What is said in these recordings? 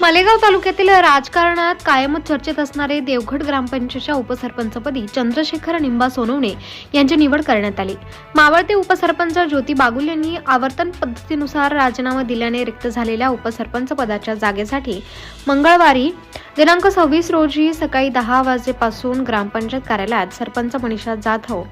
मालेगाव तालुक्यातील राजकारणात कायमच चर्चेत असणारे देवघड ग्रामपंचायतच्या उपसरपंचपदी चंद्रशेखर निंबा सोनवणे यांची निवड करण्यात आली. मावळते उपसरपंच ज्योती बागुल यांनी आवर्तन पद्धतीनुसार राजीनामा दिल्याने रिक्त झालेल्या उपसरपंच पदाच्या जागेसाठी मंगळवारी दिनांक सव्वीस रोजी सकाळी दहा वाजेपासून ग्रामपंचायत कार्यालयात सरपंच मनीषा जाधव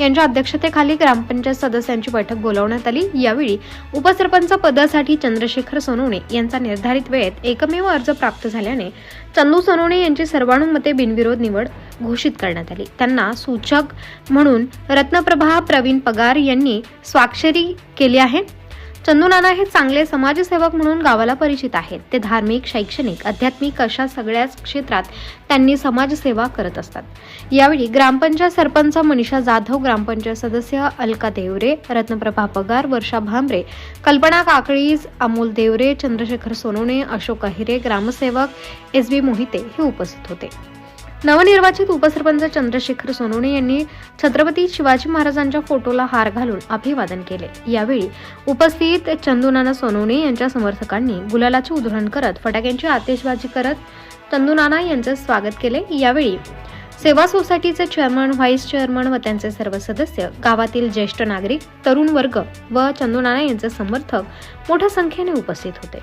यांच्या अध्यक्षतेखाली ग्रामपंचायत सदस्यांची बैठक बोलावण्यात आली. यावेळी उपसरपंच पदासाठी चंद्रशेखर सोनवणे यांचा निर्धारित वेळेत एक एकमेव अर्ज प्राप्त झाल्याने चंदू सोनवणे यांची सर्वानुमते बिनविरोध निवड घोषित करण्यात आली. त्यांना सूचक म्हणून रत्नप्रभा प्रवीण पगार यांनी स्वाक्षरी केली आहे. चंदू नाना हे चांगले समाजसेवक म्हणून गावाला परिचित आहेत. ते धार्मिक शैक्षणिक आध्यात्मिक अशा सगळ्याच क्षेत्रात त्यांनी समाजसेवा करत असतात. यावेळी ग्रामपंचायत सरपंच मनीषा जाधव ग्रामपंचायत सदस्य अलका देवरे रत्नप्रभा पगार वर्षा भांबरे कल्पना काकळीज अमोल देवरे चंद्रशेखर सोनवणे अशोक अहिरे ग्रामसेवक एस बी मोहिते हे उपस्थित होते. नवनिर्वाचित उपसरपंच चंद्रशेखर सोनवणे यांनी छत्रपती शिवाजी महाराजांच्या फोटोला हार घालून अभिवादन केले. यावेळी उपस्थित चंदूनाना सोनवणे यांच्या समर्थकांनी गुलालाचे उधळण करत फटाक्यांची आतिषबाजी करत चंदूनाना यांचे स्वागत केले. यावेळी सेवा सोसायटीचे चेअरमन व्हाईस चेअरमन व त्यांचे सर्व सदस्य गावातील ज्येष्ठ नागरिक तरुण वर्ग व चंदूनाना यांचे समर्थक मोठ्या संख्येने उपस्थित होते.